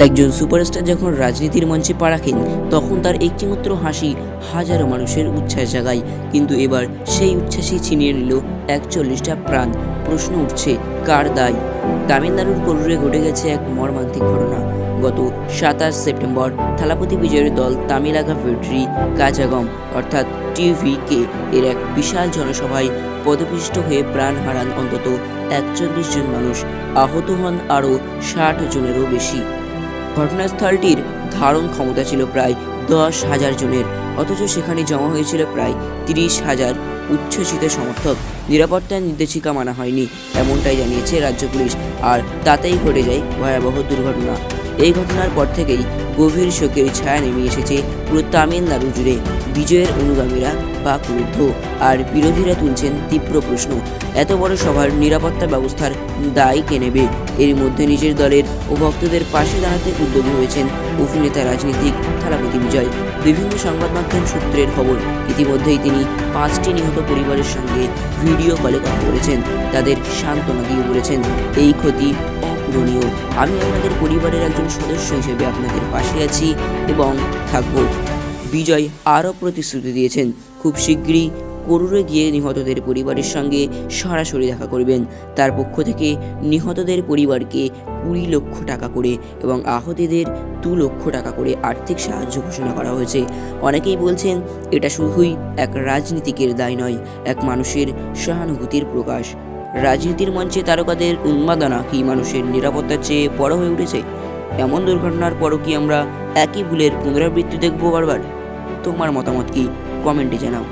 একজন সুপারস্টার যখন রাজনীতির মঞ্চে পা রাখেন, তখন তার একটিমাত্র হাসি হাজারো মানুষের উচ্ছ্বাস জাগায়। কিন্তু এবার সেই উচ্ছ্বাসই ছিনিয়ে নিল একচল্লিশটা প্রাণ। প্রশ্ন উঠছে, কার দায়? তামিলনাড়ুর করুরে ঘটে গেছে এক মর্মান্তিক ঘটনা। গত সাতাশ সেপ্টেম্বর থালাপতি বিজয়ের দল তামিলাগা ভেট্রি কাজাগম, অর্থাৎ টিভিকে, এর এক বিশাল জনসভায় পদপিষ্ট হয়ে প্রাণ হারান অন্তত একচল্লিশ জন মানুষ। আহত হন আরও ষাট জনেরও বেশি। ঘটনাস্থলটির ধারণ ক্ষমতা ছিল প্রায় দশ হাজার জনের, অথচ সেখানে জমা হয়েছিল প্রায় তিরিশ হাজার উচ্ছ্বসিত সমর্থক। নিরাপত্তার নির্দেশিকা মানা হয়নি, এমনটাই জানিয়েছে রাজ্য পুলিশ। আর তাতেই ঘটে যায় ভয়াবহ দুর্ঘটনা। এই ঘটনার পর থেকেই গভীর শোকের ছায়া নেমে এসেছে পুরো তামিলনাড়ু জুড়ে। বিজয়ের অনুগামীরা বা ক্রুদ্ধ। আর বিরোধীরা তুলছেন তীব্র প্রশ্ন। এত বড় সভার নিরাপত্তা ব্যবস্থার দায় কে নেবে? এর মধ্যে নিজের দলের ও ভক্তদের পাশে দাঁড়াতে উদ্যোগী হয়েছেন অভিনেতা রাজনীতিক থালাপতি বিজয়। বিভিন্ন সংবাদ মাধ্যম সূত্রের খবর, ইতিমধ্যেই তিনি পাঁচটি নিহত পরিবারের সঙ্গে ভিডিও কলে কথা বলেছেন। তাদের সান্ত্বনা দিয়ে বলেছেন, এই ক্ষতি অপূরণীয় আমি আপনাদের পরিবারের একজন সদস্য হিসেবে আপনাদের পাশে আছি এবং থাকব। বিজয় আরও প্রতিশ্রুতি দিয়েছেন। খুব শীঘ্রই করুরে গিয়ে নিহতদের পরিবারের সঙ্গে সরাসরি দেখা করবেন। তার পক্ষ থেকে নিহতদের পরিবারকে কুড়ি লক্ষ টাকা করে এবং আহতদের দু লক্ষ টাকা করে আর্থিক সাহায্য ঘোষণা করা হয়েছে। অনেকেই বলছেন, এটা শুধুই এক রাজনীতিকের দায় নয়, এক মানুষের সহানুভূতির প্রকাশ। রাজনীতির মঞ্চে তারকাদের উন্মাদনা কি মানুষের নিরাপত্তার চেয়ে বড় হয়ে উঠেছে? এমন দুর্ঘটনার পরও কি আমরা একই ভুলের পুনরাবৃত্তি দেখব বারবার? তোমার মতামত কি? কমেন্টে জানাও।